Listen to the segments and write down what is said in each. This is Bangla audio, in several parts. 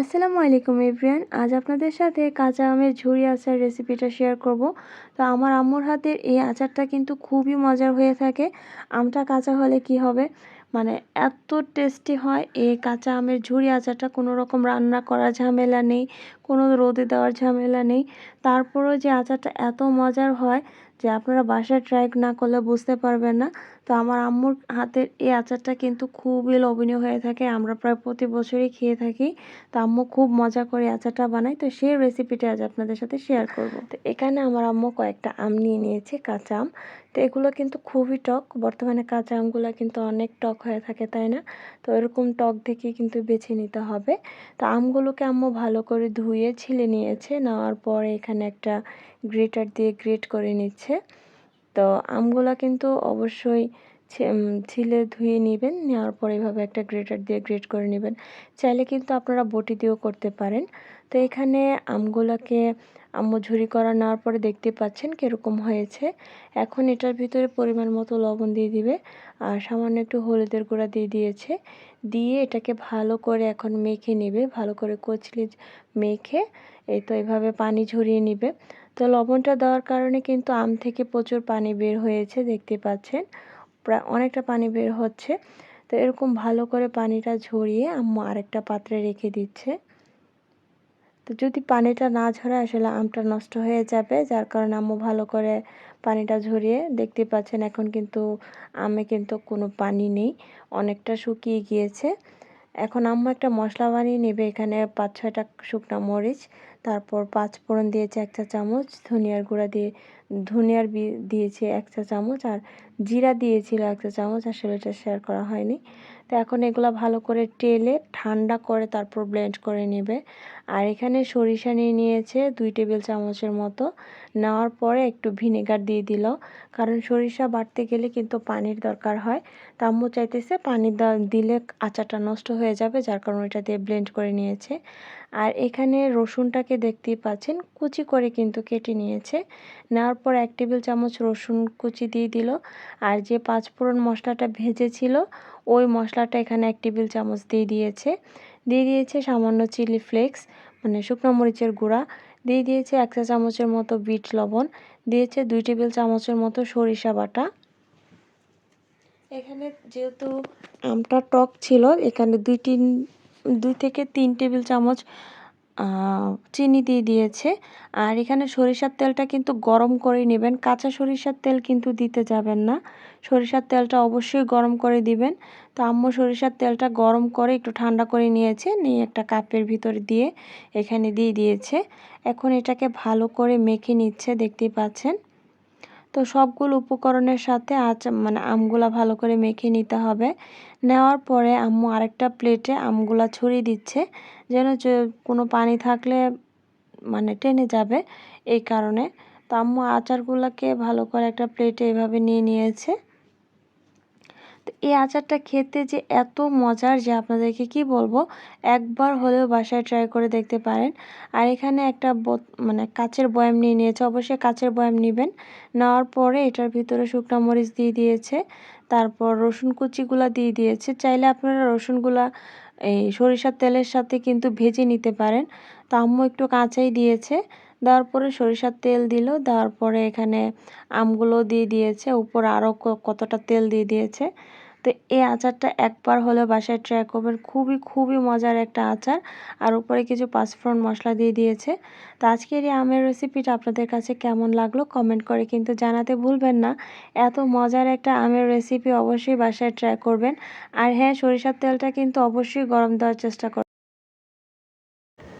আসসালামু আলাইকুম এভরিয়ান। আজ আপনাদের সাথে কাঁচা আমের ঝুড়ি আচার রেসিপিটা শেয়ার করব। তো আমার আম্মুর হাতের এই আচারটা কিন্তু খুবই মজার হয়ে থাকে। আমটা কাঁচা হলে কি হবে? মানে এত টেস্টি হয়। এই কাঁচা আমের ঝুড়ি আচারটা কোনো রকম রান্না করার ঝামেলা নেই, কোনো রোদে দেওয়ার ঝামেলা নেই। তারপরেও যে আচারটা এত মজার হয় যে আপনারা বাসায় ট্রাই না করলে বুঝতে পারবেন না। তো আমার আম্মুর হাতের এই আচারটা কিন্তু খুবই লোভনীয় হয়ে থাকে। আমরা প্রায় প্রতি বছরই খেয়ে থাকি। তো আম্মু খুব মজা করে আচারটা বানায়। তো সেই রেসিপিটা আজ আপনাদের সাথে শেয়ার করব। তো এখানে আমার আম্মু কয়েকটা আম নিয়ে নিয়েছে, কাঁচা আম। তো এগুলো কিন্তু খুবই টক। বর্তমানে কাঁচা আমগুলো কিন্তু অনেক টক হয়ে থাকে, তাই না? তো এরকম টক দেখে কিন্তু বেছে নিতে হবে। তো আমগুলোকে আম্মু ভালো করে ধুয়ে ছিলে নিয়েছে। নেওয়ার পরে এখানে একটা গ্রেটার দিয়ে গ্রেট করে নিচ্ছে। তো আমগুলো কিন্তু অবশ্যই ছিলে ধুয়ে নেবেন, নেওয়ার পর এভাবে একটা গ্রেটার দিয়ে গ্রেট করে নেবেন। চাইলে কিন্তু আপনারা বটি দিয়েও করতে পারেন। তো এখানে আমগুলোকে আম্মু ঝুরি করা নেওয়ার পরে দেখতে পাচ্ছেন কীরকম হয়েছে। এখন এটার ভিতরে পরিমাণ মতো লবণ দিয়ে দিবে, আর সামান্য একটু হলুদের গুঁড়া দিয়ে দিয়েছে। দিয়ে এটাকে ভালো করে এখন মেখে নেবে, ভালো করে কচলি মেখে, এই তো এভাবে পানি ঝরিয়ে নিবে। তো লবণটা দেওয়ার কারণে কিন্তু আম থেকে প্রচুর পানি বের হয়েছে, দেখতে পাচ্ছেন। প্রায় অনেকটা পানি বের হচ্ছে। তো এরকম ভালো করে পানিটা ঝরিয়ে আম্মু আরেকটা পাত্রে রেখে দিচ্ছে। তো যদি পানিটা না ঝরে আসলে আমটা নষ্ট হয়ে যাবে, যার কারণে আম্মু ভালো করে পানিটা ঝরিয়ে দেখতে পাচ্ছেন, এখন কিন্তু আমে কিন্তু কোনো পানি নেই। অনেকটা শুকিয়ে গিয়েছে। এখন আম্মু একটা মশলা বানিয়ে নেবে। এখানে পাঁচ, ছয়টা শুকনো মরিচ, তারপর পাঁচ ফোড়ন দিয়েছে এক চা চামচ, ধনিয়ার গুঁড়া দিয়ে, ধনিয়ার দিয়েছে এক চা চামচ, আর জিরা দিয়েছিল, একটা চামচ আসলে এটা শেয়ার করা হয়নি। তো এখন এগুলো ভালো করে টেলে, ঠান্ডা করে তারপর ব্লেন্ড করে নেবে। আর এখানে সরিষা নিয়ে নিয়েছে দুই টেবিল চামচের মতো। নেওয়ার পরে একটু ভিনেগার দিয়ে দিল। কারণ সরিষা বাটতে গেলে কিন্তু পানির দরকার হয়। তা আম্মু চাইতেছে পানি দিলে আচারটা নষ্ট হয়ে যাবে, যার কারণে এটা দিয়ে ব্লেন্ড করে নিয়েছে। আর এখানে রসুনটাকে দেখতেই পাচ্ছেন, কুচি করে কিন্তু কেটে নিয়েছে। নেওয়ার পর এক টেবিল চামচ রসুন কুচি দিয়ে দিল। আর যে পাঁচফোড়ন মশলাটা ভেজেছিল, ওই মশলাটা এখানে এক টেবিল চামচ দিয়ে দিয়েছে। দিয়ে দিয়েছে সামান্য চিলি ফ্লেক্স মানে শুকনো মরিচের গুঁড়া। দিয়ে দিয়েছে এক চা চামচের মতো বিট লবণ। দিয়েছে দুই টেবিল চামচের মতো সরিষা বাটা। এখানে যেহেতু আমটা টক ছিল, এখানে দুই তিন, দুই থেকে তিন টেবিল চামচ চিনি দিয়ে দিয়েছে। আর এখানে সরিষার তেলটা কিন্তু গরম করে নেবেন। কাঁচা সরিষার তেল কিন্তু দিতে যাবেন না। সরিষার তেলটা অবশ্যই গরম করে দিবেন। তো আম্মু সরিষার তেলটা গরম করে একটু ঠান্ডা করে নিয়েছে। নিয়ে একটা কাপের ভিতর দিয়ে এখানে দিয়ে দিয়েছে। এখন এটাকে ভালো করে মেখে নিচ্ছে, দেখতেই পাচ্ছেন। তো সবগুলো উপকরণের সাথে আচ মানে আমগুলা ভালো করে মেখে নিতে হবে। নেওয়ার পরে আম্মু আরেকটা প্লেটে আমগুলা ছড়িয়ে দিচ্ছে, যেন যে কোনো পানি থাকলে মানে টেনে যাবে এই কারণে। তো আম্মু আচারগুলোকে ভালো করে একটা প্লেটে এভাবে নিয়ে নিয়েছে। এই আচারটা খেতে যে এত মজার যে আপনাদেরকে কি বলব, একবার হলেও বাসায় ট্রাই করে দেখতে পারেন। আর এখানে একটা মানে কাচের বয়াম নিয়ে নিয়েছে, অবশ্যই কাচের বয়াম নেবেন। নেওয়ার পরে এটার ভিতরে শুকনো মরিচ দিয়ে দিয়েছে, তারপর রসুন কুচিগুলা দিয়ে দিয়েছে। চাইলে আপনারা রসুনগুলা এই সরিষার তেলের সাথে কিন্তু ভেজে নিতে পারেন। তো আম্মু একটু কাঁচাই দিয়েছে। দেওয়ার পরে সরিষার তেল দিল। দেওয়ার পরে এখানে আমগুলো দিয়ে দিয়েছে। উপর আরও কতটা তেল দিয়ে দিয়েছে। তো এই আচারটা একবার হলে বাসায় ট্রাই করবেন। খুবই খুবই মজার একটা আচার। আর উপরে কিছু পাঁচফোড়ন মশলা দিয়ে দিয়েছে। তো আজকের এই আমের রেসিপিটা আপনাদের কাছে কেমন লাগল কমেন্ট করে কিন্তু জানাতে ভুলবেন না। এত মজার একটা আমের রেসিপি অবশ্যই বাসায় ট্রাই করবেন। আর হ্যাঁ সরিষার তেলটা কিন্তু অবশ্যই গরম দেওয়ার চেষ্টা করবেন।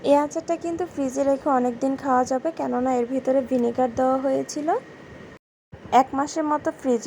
এই আচারটা কিন্তু ফ্রিজে রেখে অনেক দিন খাওয়া যাবে, কেননা এর ভিতরে ভিনেগার দেওয়া হয়েছিল। এক মাসের মতো ফ্রিজে